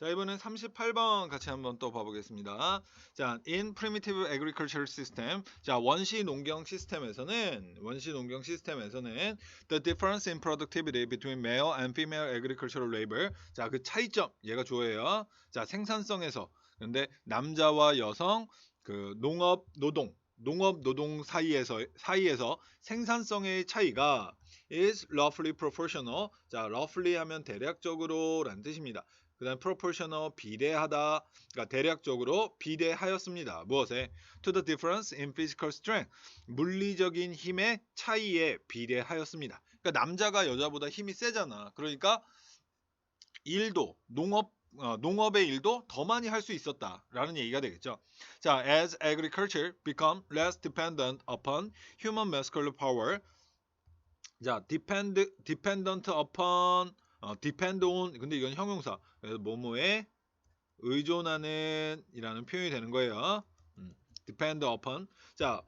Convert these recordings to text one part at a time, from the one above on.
자, 이번엔 38번 같이 한번 또 봐보겠습니다. 자, in primitive agricultural system. 자, 원시 농경 시스템에서는 원시 농경 시스템에서는 the difference in productivity between male and female agricultural labor. 자, 그 차이점 얘가 주어예요. 자, 생산성에서 근데 남자와 여성 그 농업 노동 농업 노동 사이에서 사이에서 생산성의 차이가 is roughly proportional. 자, roughly 하면 대략적으로라는 뜻입니다. 그 다음 proportional 비례하다. 그러니까 대략적으로 비례하였습니다. 무엇에? to the difference in physical strength. 물리적인 힘의 차이에 비례하였습니다. 그러니까 남자가 여자보다 힘이 세잖아. 그러니까 일도 농업 어, 농업의 일도 더 많이 할 수 있었다라는 얘기가 되겠죠. 자, as agriculture become less dependent upon human muscular power. 자, depend dependent upon 어, depend on 근데 이건 형용사. 그래서 뭐뭐에 의존하는 이라는 표현이 되는 거예요. 음, depend upon. 자,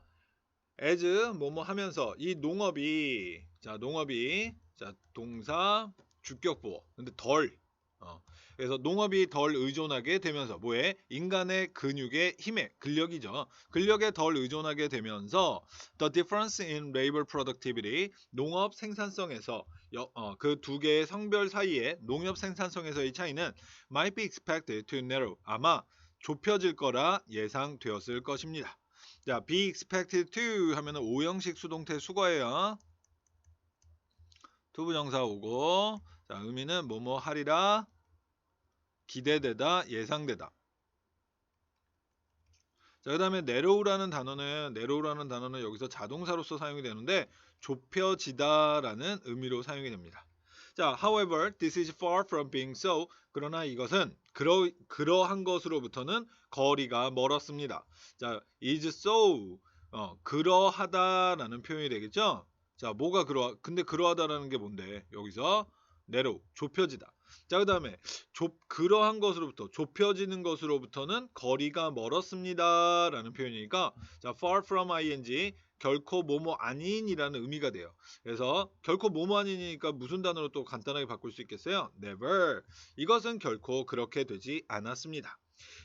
as 뭐뭐 하면서 이 농업이 자, 농업이 자, 동사 주격보어. 근데 덜 어, 그래서 농업이 덜 의존하게 되면서 뭐에 인간의 근육의 힘에 근력이죠. 근력에 덜 의존하게 되면서 the difference in labor productivity 농업 생산성에서 어, 그 두 개의 성별 사이의 농업 생산성에서의 차이는 might be expected to narrow 아마 좁혀질 거라 예상되었을 것입니다. 자, be expected to 하면은 오형식 수동태 수거예요. 투부정사 오고 자, 의미는 뭐뭐 하리라 기대되다 예상되다. 자, 그 다음에 내려오라는 단어는 내려오라는 단어는 여기서 자동사로서 사용이 되는데 좁혀지다라는 의미로 사용이 됩니다. 자, however, this is far from being so. 그러나 이것은 그러 그러한 것으로부터는 거리가 멀었습니다. 자, is so 어, 그러하다라는 표현이 되겠죠? 자, 뭐가 그러 근데 그러하다라는 게 뭔데? 여기서 narrow 좁혀지다. 자, 그다음에 좁 그러한 것으로부터 좁혀지는 것으로부터는 거리가 멀었습니다라는 표현이니까 자, far from ing 결코 뭐뭐 아닌이라는 의미가 돼요. 그래서 결코 뭐뭐 아닌이니까 무슨 단어로 또 간단하게 바꿀 수 있겠어요? never. 이것은 결코 그렇게 되지 않았습니다.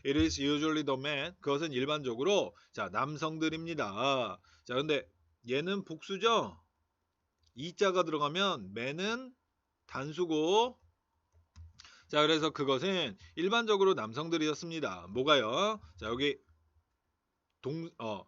It is usually the man. 그것은 일반적으로 자, 남성들입니다. 자, 근데 얘는 복수죠? 이자가 들어가면 man은 단수고 자 그래서 그것은 일반적으로 남성들이었습니다. 뭐가요? 자 여기 동 어,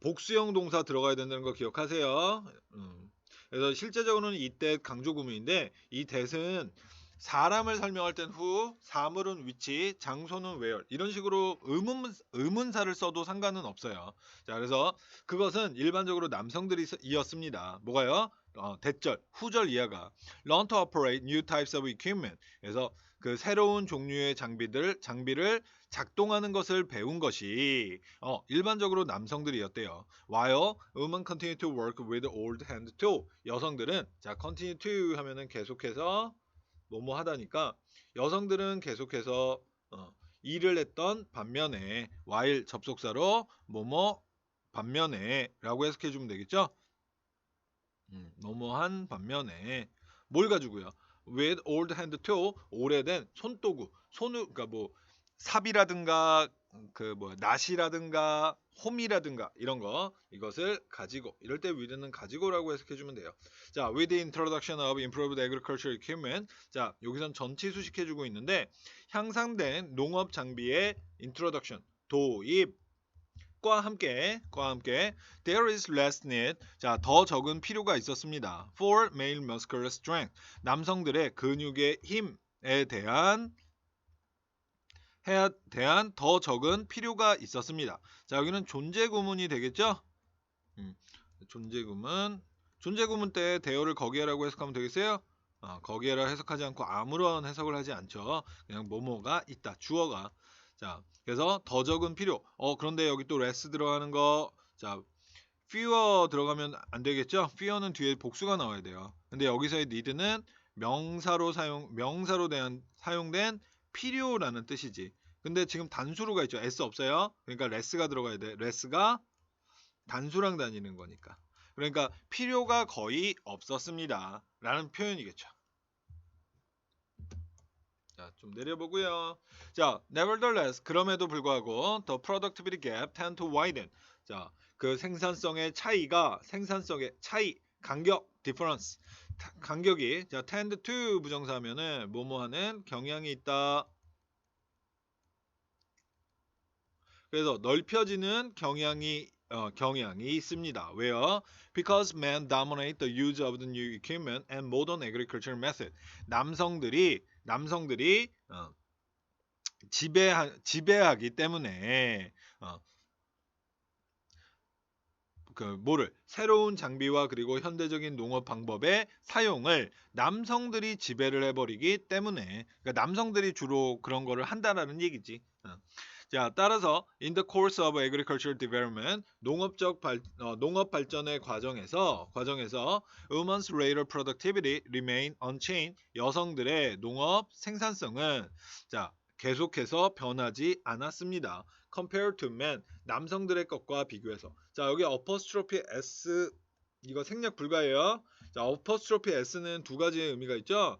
복수형 동사 들어가야 된다는 거 기억하세요. 음. 그래서 실제적으로는 이때 강조 구문인데 이 that은 사람을 설명할 땐 who, 사물은 which, 장소는 where 이런 식으로 의문, 의문사를 써도 상관은 없어요. 자 그래서 그것은 일반적으로 남성들이었습니다. 뭐가요? 어, 대절, 후절 이하가 learn to operate new types of equipment. 그래서 그 새로운 종류의 장비들 장비를 작동하는 것을 배운 것이 어, 일반적으로 남성들이었대요. while women continue to work with old hand tool. 여성들은 자 continue to 하면은 계속해서 뭐뭐 하다니까 여성들은 계속해서 어, 일을 했던 반면에 while 접속사로 뭐뭐 반면에 라고 해석해 주면 되겠죠? 음, 너무한 반면에 뭘 가지고요? with old hand tool 오래된 손도구 손우 그러니까 뭐 삽이라든가 그 뭐 낫이라든가 홈이라든가 이런 거 이것을 가지고 이럴 때 with는 가지고라고 해석해 주면 돼요. 자, with the introduction of improved agricultural equipment. 자, 여기선 전치 수식해 주고 있는데 향상된 농업 장비의 introduction 도입 과 함께 과 함께. There is less need. 자더 적은 필요가 있었습니다. For male muscular strength. 남성들의 근육의 힘에 대한 해야 대한 더 적은 필요가 있었습니다. 자 여기는 존재 구문이 되겠죠? 음, 존재 구문. 존재 구문 때 대어를 거기에라고 해석하면 되겠어요? 어, 거기에라 해석하지 않고 아무런 해석을 하지 않죠. 그냥 뭐뭐가 있다 주어가 자, 그래서 더 적은 필요. 어, 그런데 여기 또 less 들어가는 거. 자, fewer 들어가면 안 되겠죠? fewer는 뒤에 복수가 나와야 돼요. 근데 여기서의 need는 명사로 사용 명사로 대한 사용된 필요라는 뜻이지. 근데 지금 단수로가 있죠. s 없어요. 그러니까 less가 들어가야 돼. less가 단수랑 다니는 거니까. 그러니까 필요가 거의 없었습니다. 라는 표현이겠죠. 자, 좀 내려보고요. 자, nevertheless 그럼에도 불구하고 the productivity gap tend to widen. 자, 그 생산성의 차이가 생산성의 차이, 간격, difference. 타- 간격이 자, tend to 부정사하면은 뭐뭐하는 경향이 있다. 그래서 넓혀지는 경향이 어, 경향이 있습니다. 왜요? Because men dominate the use of the new equipment and modern agricultural method. 남성들이 남성들이 어, 지배하, 지배하기 때문에 어, 그 뭐를 새로운 장비와 그리고 현대적인 농업 방법의 사용을 남성들이 지배를 해버리기 때문에 그러니까 남성들이 주로 그런 거를 한다라는 얘기지. 어. 자 따라서 in the course of agricultural development 농업적 발, 어, 농업 발전의 과정에서 과정에서 women's later productivity remain unchanged 여성들의 농업 생산성은 자 계속해서 변하지 않았습니다. compared to men 남성들의 것과 비교해서 자 여기 apostrophe s 이거 생략 불가예요. 자 apostrophe s는 두 가지의 의미가 있죠.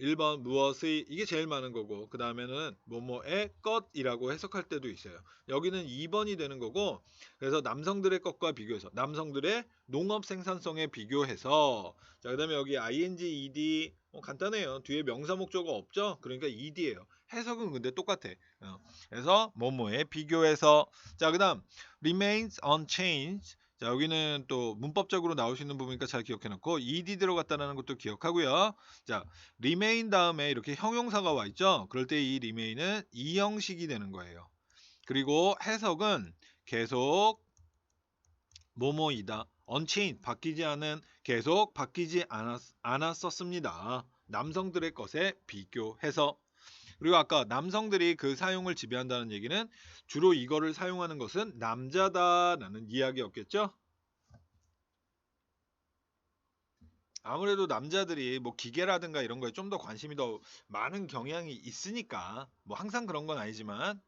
1번 무엇의 이게 제일 많은 거고 그 다음에는 뭐뭐의 것이라고 해석할 때도 있어요. 여기는 2번이 되는 거고 그래서 남성들의 것과 비교해서 남성들의 농업 생산성에 비교해서 자 그다음에 여기 ing ed 어, 간단해요. 뒤에 명사 목적어 없죠? 그러니까 ed예요. 해석은 근데 똑같아. 어, 그래서 뭐뭐에 비교해서 자 그다음 remains unchanged 자 여기는 또 문법적으로 나올 수 있는 부분이니까 잘 기억해 놓고 ed 들어갔다는 것도 기억하고요. 자 remain 다음에 이렇게 형용사가 와 있죠. 그럴 때 이 remain은 이 형식이 되는 거예요. 그리고 해석은 계속 뭐뭐이다. unchanged 바뀌지 않은 계속 바뀌지 않았, 않았었습니다. 남성들의 것에 비교해서 그리고 아까 남성들이 그 사용을 지배한다는 얘기는 주로 이거를 사용하는 것은 남자다라는 이야기였겠죠? 아무래도 남자들이 뭐 기계라든가 이런 거에 좀 더 관심이 더 많은 경향이 있으니까 뭐 항상 그런 건 아니지만